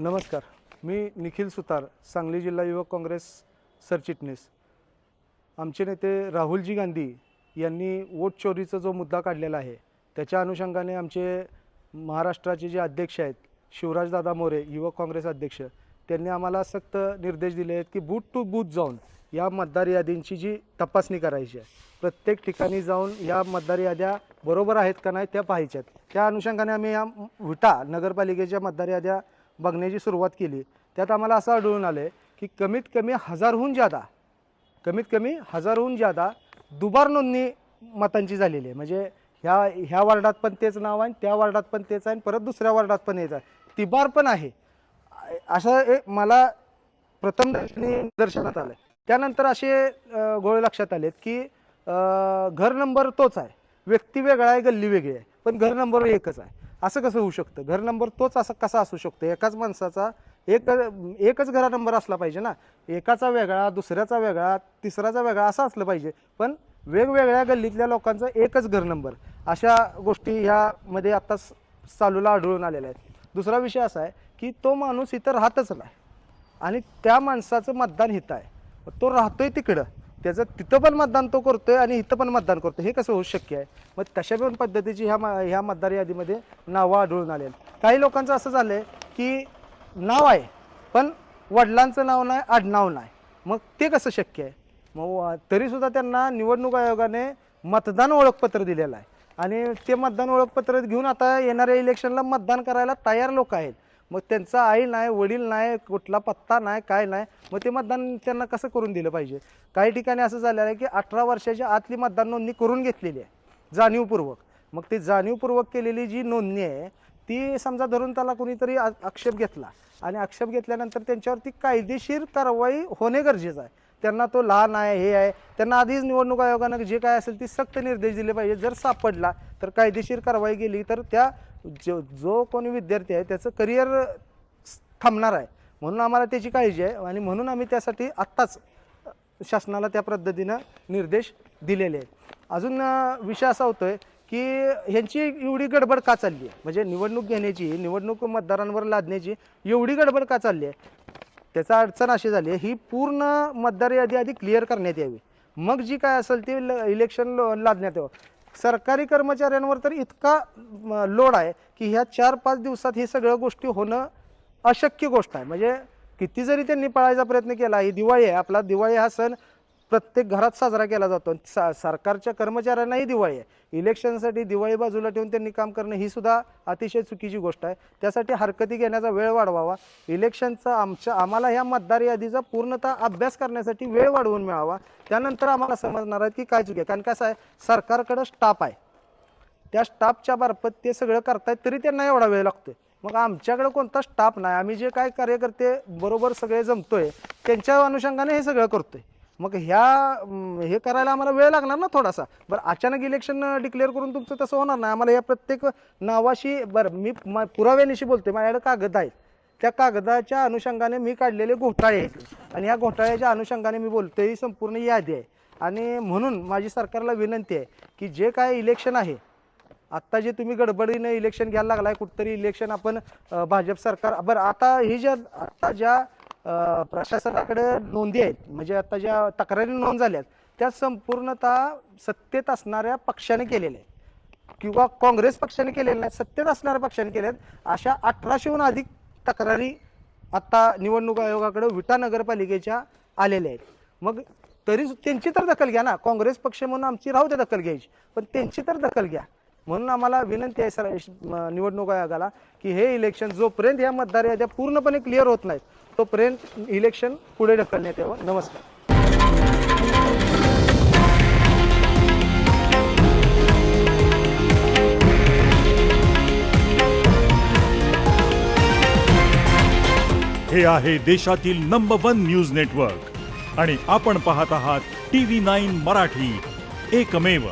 नमस्कार. मी निखिल सुतार सांगली जिल्हा युवक काँग्रेस सरचिटणीस. आमचे नेते राहुलजी गांधी यांनी वोट चोरीचा जो मुद्दा काढलेला आहे त्याच्या अनुषंगाने आमचे महाराष्ट्राचे जे अध्यक्ष आहेत शिवराजदादा मोरे युवक काँग्रेस अध्यक्ष त्यांनी आम्हाला सक्त निर्देश दिले आहेत की बूथ टू बूथ जाऊन या मतदार यादींची जी तपासणी करायची आहे प्रत्येक ठिकाणी जाऊन या मतदार याद्या बरोबर आहेत का नाही त्या पाहायच्या आहेत. त्या अनुषंगाने आम्ही या विटा नगरपालिकेच्या मतदार याद्या बघण्याची सुरुवात केली. त्यात आम्हाला असं आढळून आलं आहे की कमीत कमी हजारहून जादा कमीत कमी हजारहून जादा दुबार नोंदणी मतांची झालेली आहे. म्हणजे ह्या ह्या वार्डात पण तेच नाव आहे त्या वार्डात पण तेच आहे आणि परत दुसऱ्या वार्डात पण येत आहे. तिबार पण आहे. असं एक मला प्रथम दर्शनात आलं त्यानंतर असे गोळे लक्षात आलेत की घर नंबर तोच आहे. व्यक्ती वेगळा आहे गल्ली वेगळी आहे. पण घर नंबर एकच आहे. असं कसं होऊ शकतं? घर नंबर तोच असं कसा असू शकतो? एकाच माणसाचा एक एकच घरा नंबर असला पाहिजे ना? एकाचा वेगळा दुसऱ्याचा वेगळा तिसऱ्याचा वेगळा असं असलं पाहिजे. पण वेगवेगळ्या गल्लीतल्या लोकांचा एकच घर नंबर. अशा गोष्टी ह्यामध्ये आत्ता चालूला आढळून आलेल्या आहेत. दुसरा विषय असा आहे की तो माणूस इथं राहतच नाही. आणि त्या माणसाचं मतदान हितं आहे. तो राहतोय तिकडं. त्याचं तिथं पण मतदान तो करतोय आणि इथं पण मतदान करतोय. हे कसं होऊ शक्य आहे? मग तशा पण पद्धतीची ह्या ह्या मतदार यादीमध्ये नावं आढळून आले काही लोकांचं असं झालं आहे की नाव आहे पण वडिलांचं नाव नाही आडनाव नाही. मग ते कसं शक्य आहे? मग तरीसुद्धा त्यांना निवडणूक आयोगाने मतदान ओळखपत्र दिलेलं आहे. आणि ते मतदान ओळखपत्र घेऊन आता येणाऱ्या इलेक्शनला मतदान करायला तयार लोक आहेत. मग त्यांचा आई नाही वडील नाही कुठला पत्ता नाही काय नाही मग ते मतदान त्यांना कसं करून दिलं पाहिजे? काही ठिकाणी असं झालेलं आहे की अठरा वर्षाच्या आतली मतदान नोंदणी करून घेतलेली आहे जाणीवपूर्वक. मग ती जाणीवपूर्वक केलेली जी नोंदणी आहे ती समजा धरून त्याला कुणीतरी आ- आक्षेप घेतला. आणि आक्षेप घेतल्यानंतर त्यांच्यावरती कायदेशीर कारवाई होणे गरजेचं आहे. त्यांना तो लहान आहे हे आहे. त्यांना आधीच निवडणूक आयोगानं जे काय असेल ती सक्त निर्देश दिले पाहिजे. जर सापडला तर कायदेशीर कारवाई केली तर त्या जो जो कोणी विद्यार्थी आहे त्याचं करिअर थांबणार आहे. म्हणून आम्हाला त्याची काळजी आहे आणि म्हणून आम्ही त्यासाठी आत्ताच शासनाला त्या पद्धतीनं निर्देश दिलेले आहेत. अजून विषय असा होतो आहे की ह्यांची एवढी गडबड का चालली आहे? म्हणजे निवडणूक घेण्याची निवडणूक मतदारांवर लादण्याची एवढी गडबड का चालली आहे? त्याचा अडचण अशी झाली आहे ही पूर्ण मतदार यादी आधी क्लिअर करण्यात यावी. मग जी काय असेल ती ल- इलेक्शन लो- लादण्यात यावं. सरकारी कर्मचाऱ्यांवर तर इतका लोड आहे की ह्या चार पाच दिवसात हे सगळ्या गोष्टी होणं अशक्य गोष्ट आहे. म्हणजे किती जरी त्यांनी पाळायचा प्रयत्न केला ही दिवाळी आहे आपला दिवाळी हा सण प्रत्येक घरात साजरा केला जातो. आणि सा सरकारच्या कर्मचाऱ्यांनाही दिवाळी आहे. इलेक्शनसाठी दिवाळी बाजूला ठेवून त्यांनी काम करणं ही सुद्धा अतिशय चुकीची गोष्ट आहे. त्यासाठी हरकती घेण्याचा वेळ वाढवावा. इलेक्शनचा आमच्या आम्हाला ह्या मतदार यादीचा पूर्णतः अभ्यास करण्यासाठी वेळ वाढवून मिळावा. त्यानंतर आम्हाला समजणार आहे की काय चुकी आहे. कारण कसं आहे सरकारकडं स्टाफ आहे. त्या स्टाफच्या मार्फत ते सगळं करतायत तरी त्यांना एवढा वेळ लागतोय. मग आमच्याकडे कोणता स्टाफ नाही. आम्ही जे काय कार्यकर्ते बरोबर सगळे जमतोय त्यांच्या अनुषंगाने हे सगळं करतोय. मग ह्या हे करायला आम्हाला वेळ लागणार ना थोडासा? बरं अचानक इलेक्शन डिक्लेअर करून तुमचं तसं होणार नाही. आम्हाला या प्रत्येक नावाशी बरं मी पुराव्यानिशी बोलते माझ्याकडे कागद आहेत. त्या कागदाच्या अनुषंगाने मी काढलेले घोटाळे आहेत. आणि या घोटाळ्याच्या अनुषंगाने मी बोलतो ही संपूर्ण यादी आहे. आणि म्हणून माझी सरकारला विनंती आहे की जे काय इलेक्शन आहे आत्ता जे तुम्ही गडबडीनं इलेक्शन घ्यायला लागलाय कुठतरी इलेक्शन आपण भाजप सरकार बरं आता ही ज्या आता ज्या प्रशासनाकडे नोंदी आहेत. म्हणजे आता ज्या तक्रारी नोंद झाल्यात त्या संपूर्णतः सत्तेत असणाऱ्या पक्षाने केलेल्या आहेत. किंवा काँग्रेस पक्षाने केलेल्या आहेत सत्तेत असणाऱ्या पक्षाने केल्या आहेत. अशा अठराशेहून अधिक तक्रारी आता निवडणूक आयोगाकडे विटा नगरपालिकेच्या आलेल्या आहेत. मग तरी त्यांची तर दखल घ्या ना. काँग्रेस पक्ष म्हणून आमची राहू द्या दखल घ्यायची. पण त्यांची तर दखल घ्या. म्हणून आम्हाला विनंती आहे सर निवडणूक आयोगाला की हे इलेक्शन जोपर्यंत ह्या मतदार याद्या पूर्णपणे क्लिअर होत नाहीत तोपर्यंत इलेक्शन पुढे ढकलण्यात यावं. नमस्कार. हे आहे देशातील नंबर वन न्यूज नेटवर्क आणि आपण पाहत आहात टी व्ही नाईन मराठी. एकमेव